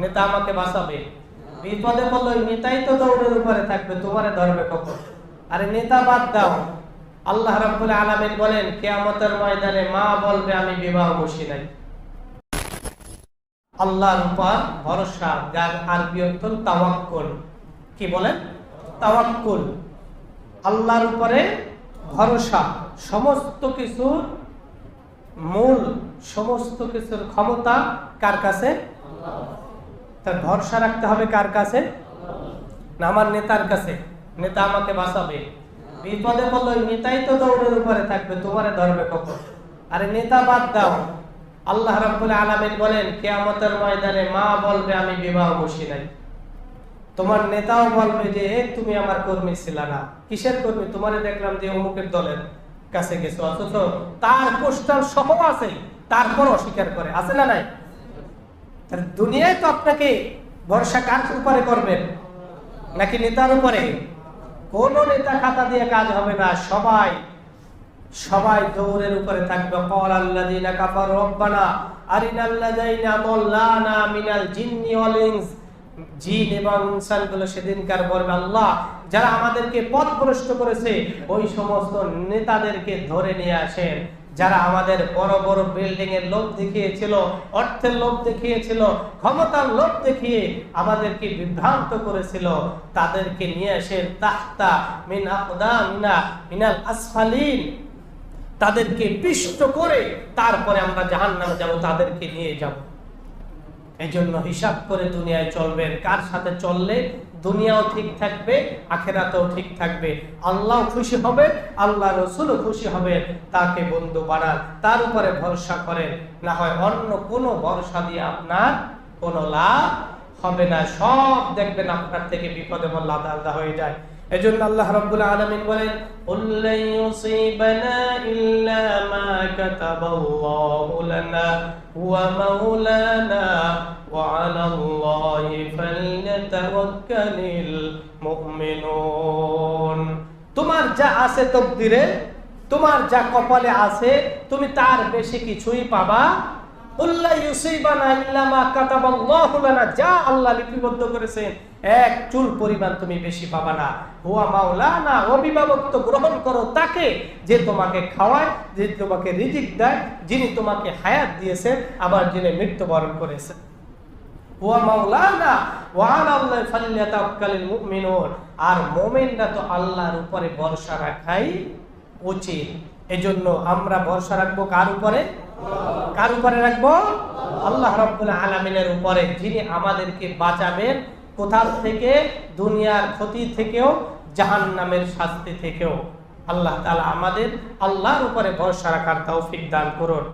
নেতা আমাকে বাঁচাবে। বিপদে ওই নেতাই তো দৌড়ের উপরে থাকবে, তোমারে ধরবে কখন? আরে নেতা বাদ দাও। আল্লাহ রাব্বুল আলামিন বলেন, কিয়ামতের ময়দানে মা বলবে, আমি বিবাহ বসি নাই। আল্লাহর উপর ভরসা, যার আরবি অর্থ তাওয়াক্কুল। কি বলেন? তাওয়াক্কুল। আল্লাহর উপরে ভরসা, সমস্ত কিছুর মূল, সমস্ত কিছুর ক্ষমতা কার কাছে? তার ভরসা রাখতে হবে কার কাছে? না আমার নেতার কাছে। নেতা আমাকে বাঁচাবে। বিপদে পড়ল নেতাই তো দৌড়ের উপরে থাকবে, তোমারে ধরবে কখন? আরে নেতা বাদ দাও। আল্লাহ রাব্বুল আলামিন বলেন, কিয়ামতের ময়দানে মা বলবে, আমি বিবাহ বসি নাই। তোমার নেতাও বলবে যে তুমি আমার কর্মী ছিল না। কিসের কর্মী? তোমারে দেখলাম যে অমুকের দলের কাছে গেছো। অথচ তার পোস্টার সহ আছে তারপর অস্বীকার করে। আছে না নাই? তাহলে দুনিয়ায় তো আপনাকে ভরসা কার উপরে করবেন? নাকি নেতার উপরে? কোন নেতা খাতা দিয়ে কাজ হবে না, সবাই সবাই দৌড়ের উপরে থাকবে। কল আল্লাযীনা কাফারু রব্বানা আরিনাল্লাযীনা আদাল্লানা মিনাল জিন্নি ওয়াল ইনস। জিন এবং ইনসানগুলো সেদিনকার বলবে? আল্লাহ, যারা আমাদেরকে পথভ্রষ্ট করেছে, ওই সমস্ত নেতাদেরকে ধরে নিয়ে আসেন। যারা আমাদের বড় বড় বিল্ডিং এর লোভ দেখিয়েছিল, অর্থের লোভ দেখিয়েছিল, ক্ষমতার লোভ দেখিয়ে আমাদেরকে বিভ্রান্ত করেছিল, তাদেরকে নিয়ে আসেন তাহতা মিন মিনাল আসফালিন, তাদেরকে পিষ্ট করে তারপরে আমরা জাহান্নামে যাব, তাদেরকে নিয়ে যাব। এই জন্য হিসাব করে দুনিয়ায় চলবেন কার সাথে চললে দুনিয়াও ঠিক থাকবে, আখেরাতেও ঠিক থাকবে। আল্লাহ খুশি হবে, আল্লাহ রসুলও খুশি হবে, তাকে বন্ধু বানান, তার উপরে ভরসা করেন। না হয় অন্য কোনো ভরসা দিয়ে আপনার কোনো লাভ হবে না। সব দেখবেন আপনার থেকে বিপদে আলাদা আলাদা হয়ে যায়। এজন্য আল্লাহ রাব্বুল আলামিন বলেন উল্লাই ইউসিবানা ইল্লা মা কাতাবাল্লাহু লানা হুয়া মাওলানা ওয়া আলাল্লাহি মুমিনুন। তোমার যা আছে তকদিরে, তোমার যা কপালে আছে, তুমি তার বেশি কিছুই পাবা যা আল্লাহ লিপিবদ্ধ এক চুল পরিমাণ তুমি বেশি পাবা না। হুয়া গ্রহণ করো তাকে, যে তোমাকে খাওয়ায়, যে তোমাকে রিজিক দেয়, যিনি তোমাকে হায়াত দিয়েছেন আবার যিনি মৃত্যুবরণ করেছেন হুয়া মুমিনুন। আর মুমিনরা তো আল্লাহর উপরে ভরসা রাখাই উচিত। এজন্য আমরা ভরসা রাখব কার উপরে? কার উপরে রাখব? আল্লাহ রাব্বুল আলামিনের উপরে। যিনি আমাদেরকে বাঁচাবেন কোথার থেকে? দুনিয়ার ক্ষতি থেকেও, জাহান্নামের শাস্তি থেকেও। আল্লাহ তালা আমাদের আল্লাহর উপরে ভরসা রাখার তৌফিক দান করুন।